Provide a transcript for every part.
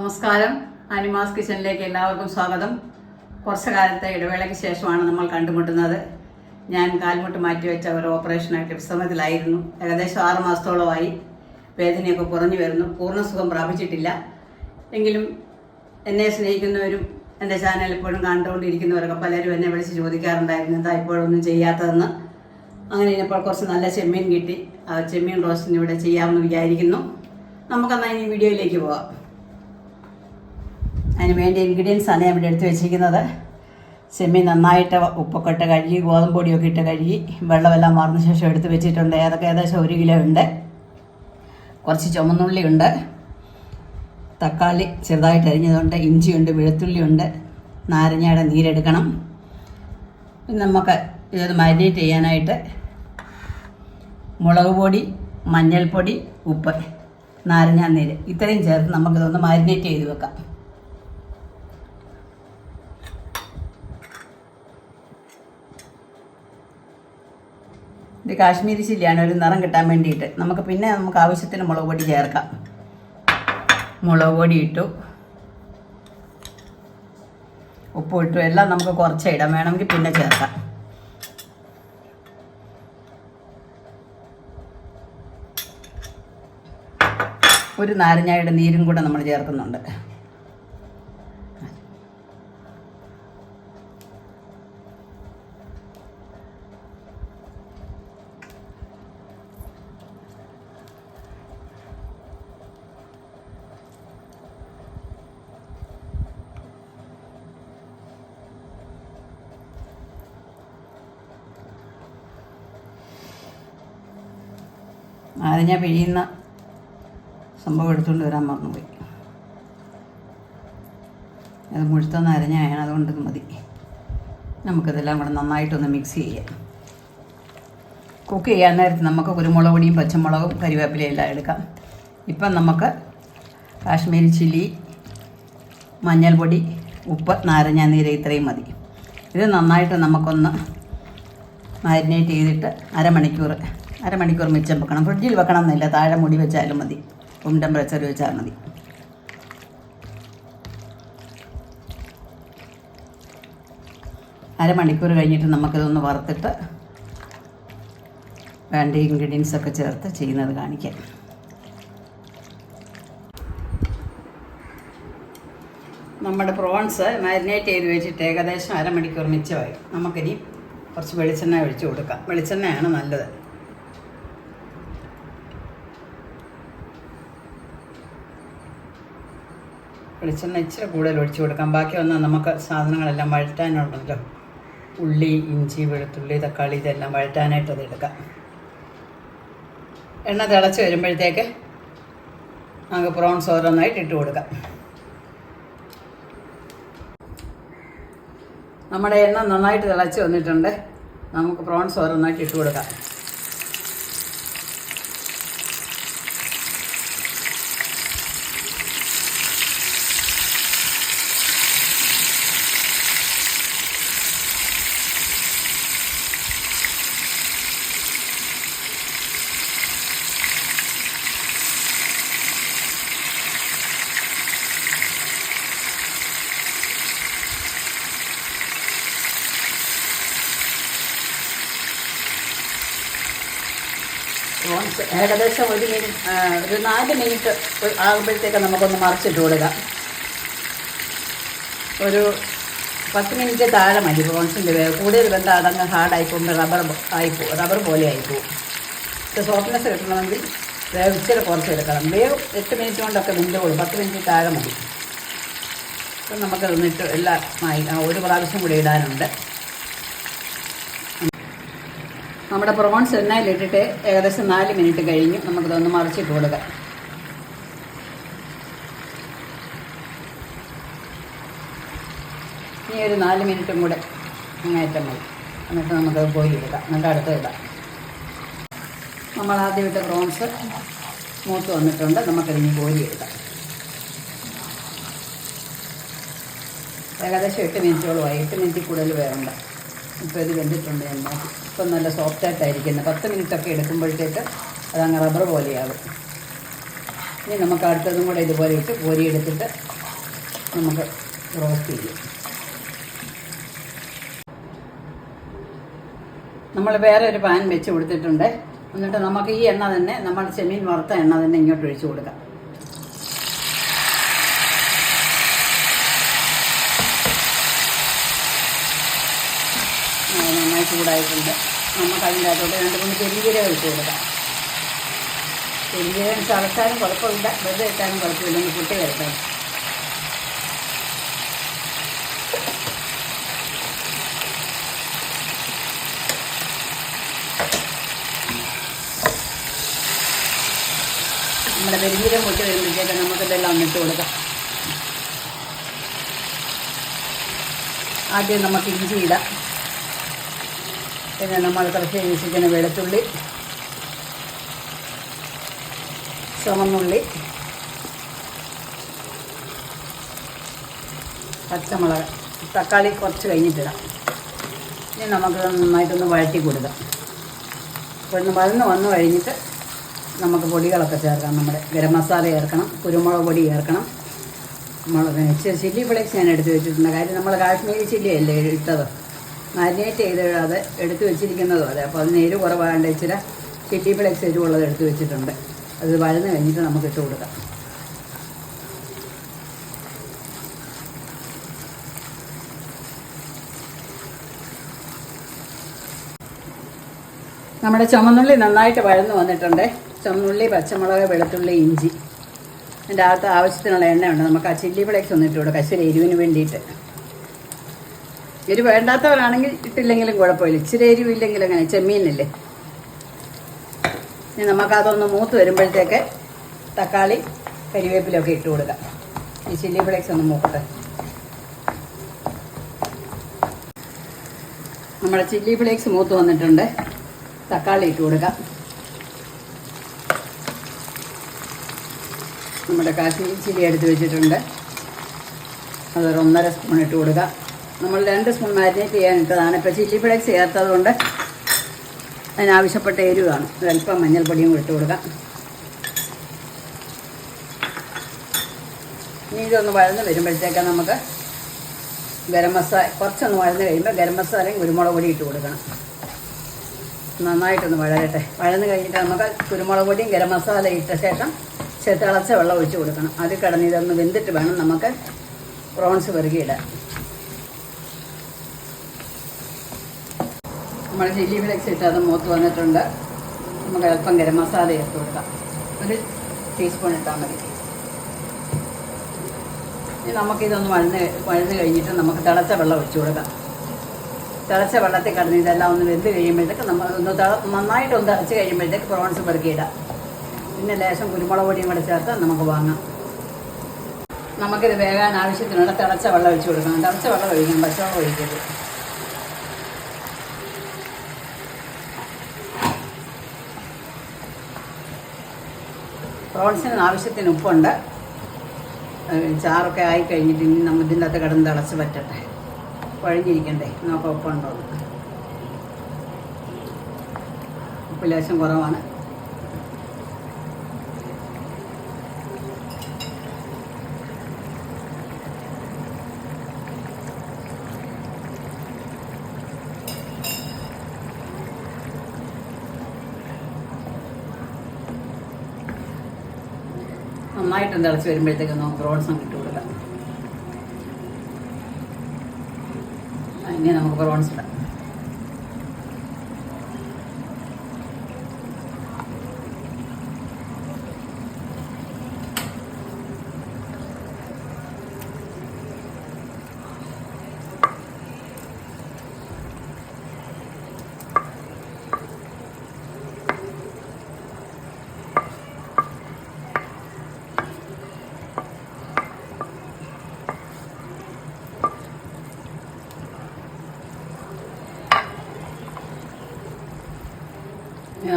നമസ്കാരം. അനിമാസ് കിച്ചണിലേക്ക് എല്ലാവർക്കും സ്വാഗതം. കുറച്ച് കാലത്തെ ഇടവേളയ്ക്ക് ശേഷമാണ് നമ്മൾ കണ്ടുമുട്ടുന്നത്. ഞാൻ കാൽമുട്ട് മാറ്റിവെച്ച ഒരു ഓപ്പറേഷനായിട്ട് വിശ്രമത്തിലായിരുന്നു. ഏകദേശം ആറ് മാസത്തോളമായി വേദനയൊക്കെ കുറഞ്ഞു വരുന്നു. പൂർണ സുഖം പ്രാപിച്ചിട്ടില്ല. എങ്കിലും എന്നെ സ്നേഹിക്കുന്നവരും എന്റെ ചാനൽ ഇപ്പോഴും കണ്ടുകൊണ്ടിരിക്കുന്നവരൊക്കെ പലരും എന്നെ വിളിച്ച് ചോദിക്കാറുണ്ടായിരുന്നു എന്താ ഇപ്പോഴൊന്നും ചെയ്യാത്തതെന്ന്? അങ്ങനെ ഇപ്പോൾ കുറച്ച് നല്ല ചെമ്മീൻ കിട്ടി. ആ ചെമ്മീൻ റോസ്റ്റിന് ഇവിടെ ചെയ്യാമെന്ന് വിചാരിക്കുന്നു. നമുക്കെന്നാൽ ഇനി വീഡിയോയിലേക്ക് പോവാം. അതിന് വേണ്ട ഇൻഗ്രീഡിയൻസ് ആണ് ഇവിടെ എടുത്ത് വെച്ചിരിക്കുന്നത്. ചെമ്മീൻ നന്നായിട്ട് ഉപ്പൊക്കെ ഇട്ട് കഴുകി ഗോതമ്പ് പൊടിയൊക്കെ ഇട്ട് കഴുകി വെള്ളമെല്ലാം മറന്ന ശേഷം എടുത്ത് വെച്ചിട്ടുണ്ട്. ഏതൊക്കെ ഏകദേശം ഒരു കിലോ ഉണ്ട്. കുറച്ച് ചുമന്നുള്ളി ഉണ്ട്. തക്കാളി ചെറുതായിട്ട് അരിഞ്ഞതുണ്ട്. ഇഞ്ചിയുണ്ട് വെളുത്തുള്ളിയുണ്ട് നാരങ്ങയുടെ നീരെടുക്കണം. നമുക്ക് ഇത് മാരിനേറ്റ് ചെയ്യാനായിട്ട് മുളക് പൊടി മഞ്ഞൾപ്പൊടി ഉപ്പ് നാരങ്ങാനീര് ഇത്രയും ചേർത്ത് നമുക്കിതൊന്ന് മാരിനേറ്റ് ചെയ്ത് വെക്കാം. ഇത് കാശ്മീരി ചില്ലിയാണ് ഒരു നിറം കിട്ടാൻ വേണ്ടിയിട്ട്. നമുക്ക് പിന്നെ നമുക്ക് ആവശ്യത്തിന് മുളക് പൊടി ചേർക്കാം. മുളക് പൊടി ഇട്ടു. ഉപ്പ് ഇട്ടു. എല്ലാം നമുക്ക് കുറച്ച് ഇടാം. വേണമെങ്കിൽ പിന്നെ ചേർക്കാം. ഒരു നാരങ്ങയുടെ നീരും കൂടെ നമ്മൾ ചേർക്കുന്നുണ്ട്. നാരങ്ങ പിഴിയുന്ന സംഭവം എടുത്തുകൊണ്ട് വരാൻ മറന്നുപോയി അത് മുഴുത്ത നാരങ്ങയാണ് അതുകൊണ്ട് മതി. നമുക്കിതെല്ലാം കൂടെ നന്നായിട്ടൊന്ന് മിക്സ് ചെയ്യാം. കുക്ക് ചെയ്യാൻ നേരത്ത് നമുക്ക് കുരുമുളക് പൊടിയും പച്ചമുളകും കരിവേപ്പിലയും എല്ലാം എടുക്കാം. ഇപ്പം നമുക്ക് കാശ്മീരി ചില്ലി മഞ്ഞൾപ്പൊടി ഉപ്പ് നാരങ്ങ നീര് ഇത്രയും മതി. ഇത് നന്നായിട്ട് നമുക്കൊന്ന് മാരിനേറ്റ് ചെയ്തിട്ട് അരമണിക്കൂർ അരമണിക്കൂർ മിച്ചം വെക്കണം. ഫ്രിഡ്ജിൽ വെക്കണം എന്നില്ല താഴെ മുടി വെച്ചാലും മതി. റൂം ടെമ്പറേച്ചർ വെച്ചാൽ മതി. അരമണിക്കൂർ കഴിഞ്ഞിട്ട് നമുക്കിതൊന്ന് വറുത്തിട്ട് വേണ്ട ഇൻഗ്രീഡിയൻസ് ഒക്കെ ചേർത്ത് ചെയ്യുന്നത് കാണിക്കാം. നമ്മുടെ പ്രോൺസ് മാരിനേറ്റ് ചെയ്ത് വെച്ചിട്ട് ഏകദേശം അരമണിക്കൂർ മിച്ചമായി. നമുക്കിനി കുറച്ച് വെളിച്ചെണ്ണ ഒഴിച്ച് കൊടുക്കാം. വെളിച്ചെണ്ണയാണ് നല്ലത്. വെളിച്ചെണ്ണ ഇച്ചിരി കൂടുതൽ ഒഴിച്ചു കൊടുക്കാം. ബാക്കി വന്നാൽ നമുക്ക് സാധനങ്ങളെല്ലാം വഴറ്റാനുണ്ടല്ലോ. ഉള്ളി ഇഞ്ചി വെളുത്തുള്ളി തക്കാളി ഇതെല്ലാം വഴറ്റാനായിട്ട് അത് എടുക്കാം. എണ്ണ തിളച്ച് വരുമ്പോഴത്തേക്ക് നമുക്ക് പ്രോൺസ് ഓരോന്നായിട്ട് ഇട്ട് കൊടുക്കാം. നമ്മുടെ എണ്ണ നന്നായിട്ട് തിളച്ച് വന്നിട്ടുണ്ട്. നമുക്ക് പ്രോൺസ് ഓരോന്നായിട്ട് ഇട്ട് കൊടുക്കാം. ഏകദേശം ഒരു മിനിറ്റ് ഒരു നാല് മിനിറ്റ് ആകുമ്പോഴത്തേക്ക് നമുക്കൊന്ന് മറിച്ചിട്ട് കൊടുക്കാം. ഒരു പത്ത് മിനിറ്റ് താഴെ മതി പ്രോൺസിന്റെ വേവ് കൂടുതൽ വെന്ത അടങ്ങ് ഹാർഡായി പോകുമ്പോൾ റബ്ബർ ആയിപ്പോ റബ്ബർ പോലെ ആയിപ്പോവും ഇത് സോഫ്റ്റ്നെസ് കിട്ടണമെങ്കിൽ വേവ് ഇച്ചിരി കുറച്ചെടുക്കണം വേവ് എട്ട് മിനിറ്റ് കൊണ്ടൊക്കെ വെന്തോളും പത്ത് മിനിറ്റ് താഴെ മതി. അപ്പം നമുക്ക് നിന്നിട്ട് എല്ലാം ഒരു പ്രാവശ്യം കൂടി ഇടാനുണ്ട്. നമ്മുടെ പ്രോൺസ് എണ്ണയിലിട്ടിട്ട് ഏകദേശം നാല് മിനിറ്റ് കഴിഞ്ഞു നമുക്കിതൊന്ന് മറിച്ചിട്ട് കൊടുക്കാം. ഇനി ഒരു നാല് മിനിറ്റും കൂടെ അങ്ങേറ്റം മതി. എന്നിട്ട് നമുക്ക് കോരി ഇടാം എന്നിട്ട് അടുത്ത് ഇടാം. നമ്മൾ ആദ്യം ഇട്ട പ്രോൺസ് മൂത്ത് വന്നിട്ടുണ്ട്. നമുക്കിനി കോരി എടുക്കാം. ഏകദേശം എട്ട് മിനിറ്റോളമായി എട്ട് മിനിറ്റ് കൂടുതൽ വേണ്ട. ഇപ്പോൾ ഇത് വെന്തിട്ടുണ്ട് നോക്കി. ഇപ്പം നല്ല സോഫ്റ്റായിട്ടായിരിക്കുന്നത് പത്ത് മിനിറ്റൊക്കെ എടുക്കുമ്പോഴത്തേക്ക് അതങ്ങ് റബ്ബർ പോലെയാകും. ഇനി നമുക്ക് അടുത്തതും കൂടെ ഇതുപോലെ ഇട്ട് കോരി എടുത്തിട്ട് നമുക്ക് റോസ്റ്റ് ചെയ്യും. നമ്മൾ വേറെ ഒരു പാൻ വെച്ച് കൊടുത്തിട്ടുണ്ട്. എന്നിട്ട് നമുക്ക് ഈ എണ്ണ തന്നെ നമ്മൾ ചെമ്മീൻ വറുത്ത എണ്ണ തന്നെ ഇങ്ങോട്ട് ഒഴിച്ചു കൊടുക്കാം ആ, നന്നായി ചൂടായിട്ടുണ്ട്. നമുക്ക് അതിന്റെ അകത്തോട്ട് രണ്ട് മൂന്ന് പെരിഞ്ചീരകം ഒഴിച്ച് കൊടുക്കാം. പെരിഞ്ചീരകം ചതച്ചാലും കുഴപ്പമില്ല. വെറുതെ ഇട്ടാലും കുഴപ്പമില്ല. ഒന്ന് കുട്ടി വരട്ടെ. നമ്മുടെ പെരിഞ്ചീരം പൊട്ടി വരുമ്പോഴത്തേക്ക് നമുക്കിതെല്ലാം ഒന്നിട്ട് കൊടുക്കാം. ആദ്യം നമുക്ക് ഇഞ്ചി ഇടാം. പിന്നെ നമ്മൾ കുറച്ച് ഇഞ്ചിക്കുന്ന വെളുത്തുള്ളി ചുമന്നുള്ളി പച്ചമുളക് തക്കാളി കുറച്ച് കഴിഞ്ഞിട്ടിടാം. ഇനി നമുക്ക് നന്നായിട്ടൊന്ന് വഴറ്റി കൊടുക്കാം. ഒന്ന് വഴന്ന് വന്നു കഴിഞ്ഞിട്ട് നമുക്ക് പൊടികളൊക്കെ ചേർക്കാം. നമ്മുടെ ഗരം മസാല ചേർക്കണം കുരുമുളക് പൊടി ചേർക്കണം. മുളക് ചില്ലി ഫ്ലേക്സ് ഞാൻ എടുത്ത് വെച്ചിട്ടുണ്ട്. കാര്യം നമ്മൾ കാശ്മീരി ചില്ലിയല്ലേ ഇട്ടത്? മാരിനേറ്റ് ചെയ്ത് അത് എടുത്ത് വെച്ചിരിക്കുന്നതും അതെ. അപ്പോൾ അത് നേര് കുറവാണ്ട് ഇച്ചിരി ചില്ലി ഫ്ലെക്സ് എരിവുള്ളത് എടുത്ത് വെച്ചിട്ടുണ്ട്. അത് വഴന്ന് കഴിഞ്ഞിട്ട് നമുക്ക് ഇട്ട് കൊടുക്കാം. നമ്മുടെ ചുമന്നുള്ളി നന്നായിട്ട് വഴന്ന് വന്നിട്ടുണ്ട്. ചുമന്നുള്ളി പച്ചമുളക് വെളുത്തുള്ളി ഇഞ്ചി. അതിന്റെ അകത്ത് ആവശ്യത്തിനുള്ള എണ്ണയുണ്ട്. നമുക്ക് ആ ചില്ലി ഫ്ലേക്സ് ഒന്ന് ഇട്ട് കൊടുക്കാം. ഇച്ചിരി എരിവിന് വേണ്ടിയിട്ട്. എരിവ് വേണ്ടാത്തവരാണെങ്കിൽ ഇട്ടില്ലെങ്കിലും കുഴപ്പമില്ല. ഇച്ചിരി എരിവ് എരിവില്ലെങ്കിലും അങ്ങനെ ചെമ്മീനല്ലേ? ഇനി നമുക്കതൊന്ന് മൂത്ത് വരുമ്പോഴത്തേക്ക് തക്കാളി കരിവേപ്പിലൊക്കെ ഇട്ട് കൊടുക്കാം. ഈ ചില്ലി ഫ്ലേക്സ് ഒന്ന് മൂക്കട്ടെ. നമ്മുടെ ചില്ലി ഫ്ലേക്സ് മൂത്ത് വന്നിട്ടുണ്ട്. തക്കാളി ഇട്ട് കൊടുക്കാം. നമ്മുടെ കാശ്മീരി ചില്ലി എടുത്ത് വെച്ചിട്ടുണ്ട്. അതൊരു ഒന്നര സ്പൂൺ ഇട്ട് കൊടുക്കാം. നമ്മൾ രണ്ട് സ്പൂൺ മാരിനേറ്റ് ചെയ്യാൻ ഇട്ടതാണ് ഇപ്പോൾ ചില്ലി ഫ്ലേക്സ് ചേർത്തത് കൊണ്ട് അതിനാവശ്യപ്പെട്ട എരിവാണ്. ഒരല്പം മഞ്ഞൾപ്പൊടിയും ഇട്ട് കൊടുക്കാം. ഇനി ഇതൊന്ന് വഴന്ന് വരുമ്പോഴത്തേക്ക് നമുക്ക് ഗരം മസാല കുറച്ചൊന്ന് വഴന്ന് കഴിയുമ്പോൾ ഗരം മസാലയും കുരുമുളക് പൊടി ഇട്ട് കൊടുക്കണം. നന്നായിട്ടൊന്ന് വഴരട്ടെ വഴന്ന് കഴിഞ്ഞിട്ട് നമുക്ക് കുരുമുളക് പൊടിയും ഗരം മസാല ഇട്ട ശേഷം ചെറുതിളച്ച വെള്ളം ഒഴിച്ച് കൊടുക്കണം. അത് കിടന്ന് വെന്തിട്ട് വേണം നമുക്ക് പ്രോൺസ് പെറുകിയിടാൻ നമ്മൾ ചില്ലി ഫ്ലെക്സ് ഇട്ട് അത് മൂത്ത് വന്നിട്ടുണ്ട്. നമുക്ക് അല്പം ഗരം മസാല ചേർത്ത് കൊടുക്കാം. ഒരു ടീസ്പൂൺ ഇട്ടാൽ മതി. ഇനി നമുക്കിതൊന്ന് വഴന്ന് വഴന്ന് കഴിഞ്ഞിട്ട് നമുക്ക് തിളച്ച വെള്ളം ഒഴിച്ചു കൊടുക്കാം. തിളച്ച വെള്ളത്തിൽ കടന്ന് ഇതെല്ലാം ഒന്ന് വെന്ത് കഴിയുമ്പോഴത്തേക്ക് നമ്മൾ ഒന്ന് തിള നന്നായിട്ട് ഒന്ന് തിളച്ച് കഴിയുമ്പോഴത്തേക്ക് പ്രോൺസ് പെറുക്കിയിടാം. പിന്നെ ലേശം കുരുമുളക് പൊടിയും കൂടെ ചേർത്ത് നമുക്ക് വാങ്ങാം. നമുക്കിത് വേകാൻ ആവശ്യത്തിനുള്ള തിളച്ച വെള്ളം ഒഴിച്ചു കൊടുക്കണം. തിളച്ച വെള്ളം ഒഴിക്കണം. പച്ചവെള്ളം ഒഴിക്കരുത്. പ്രോൺസിന് ആവശ്യത്തിന് ഉപ്പുണ്ട്. ചാറൊക്കെ ആയി കഴിഞ്ഞിട്ട് ഇനി നമ്മൾ ഇതിന്റെ അകത്ത് കിടന്ന് തിളച്ച് പറ്റട്ടെ. കുഴഞ്ഞിരിക്കണ്ടേ നോക്കാം ഉപ്പുണ്ടോ. ഉപ്പ് ലേശം കുറവാണ്. നന്നായിട്ട് തിളച്ച് വരുമ്പോഴത്തേക്ക് നമുക്ക് പ്രോൺസ് അങ്ങ് ഇട്ട് ഇനി നമുക്ക് പ്രോൺസ് ഇടാം.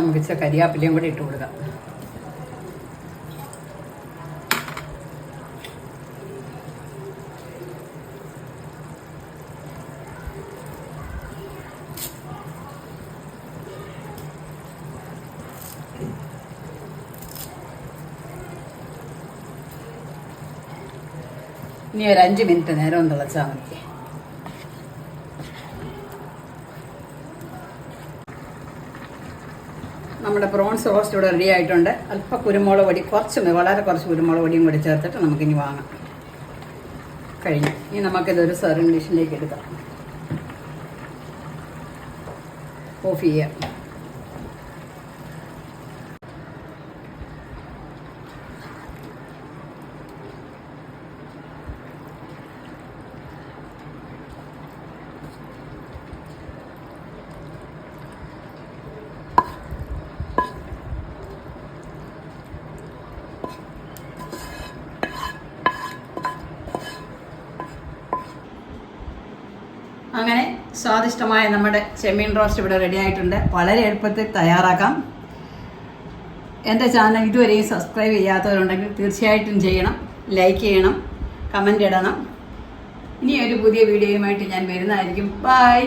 മുഖിച്ച കരിയാപ്പിലയും കൂടി ഇട്ട് കൊടുക്കാം. ഇനി ഒരു അഞ്ച് മിനിറ്റ് നേരം ഒന്ന് തിളച്ചാൽ മതി. നമ്മുടെ പ്രോൺസ് റോസ്റ്റ് ഇവിടെ റെഡി ആയിട്ടുണ്ട്. അല്പ കുരുമുളക് പൊടി കുറച്ച് വളരെ കുറച്ച് കുരുമുളക് പൊടിയും കൂടി ചേർത്തിട്ട് നമുക്കിനി വാങ്ങാം. കഴിഞ്ഞു. ഇനി നമുക്കിതൊരു സെർവിങ് ഡിഷിലേക്ക് എടുക്കാം. ഓഫ് ചെയ്യാം അങ്ങനെ സ്വാദിഷ്ടമായ നമ്മുടെ ചെമ്മീൻ റോസ്റ്റ് ഇവിടെ റെഡി ആയിട്ടുണ്ട്. വളരെ എളുപ്പത്തിൽ തയ്യാറാക്കാം. എന്റെ ചാനൽ ഇതുവരെയും സബ്സ്ക്രൈബ് ചെയ്യാത്തവരുണ്ടെങ്കിൽ തീർച്ചയായിട്ടും ചെയ്യണം. ലൈക്ക് ചെയ്യണം. കമന്റ് ഇടണം. ഇനി ഒരു പുതിയ വീഡിയോയുമായിട്ട് ഞാൻ വരുന്നതായിരിക്കും. ബൈ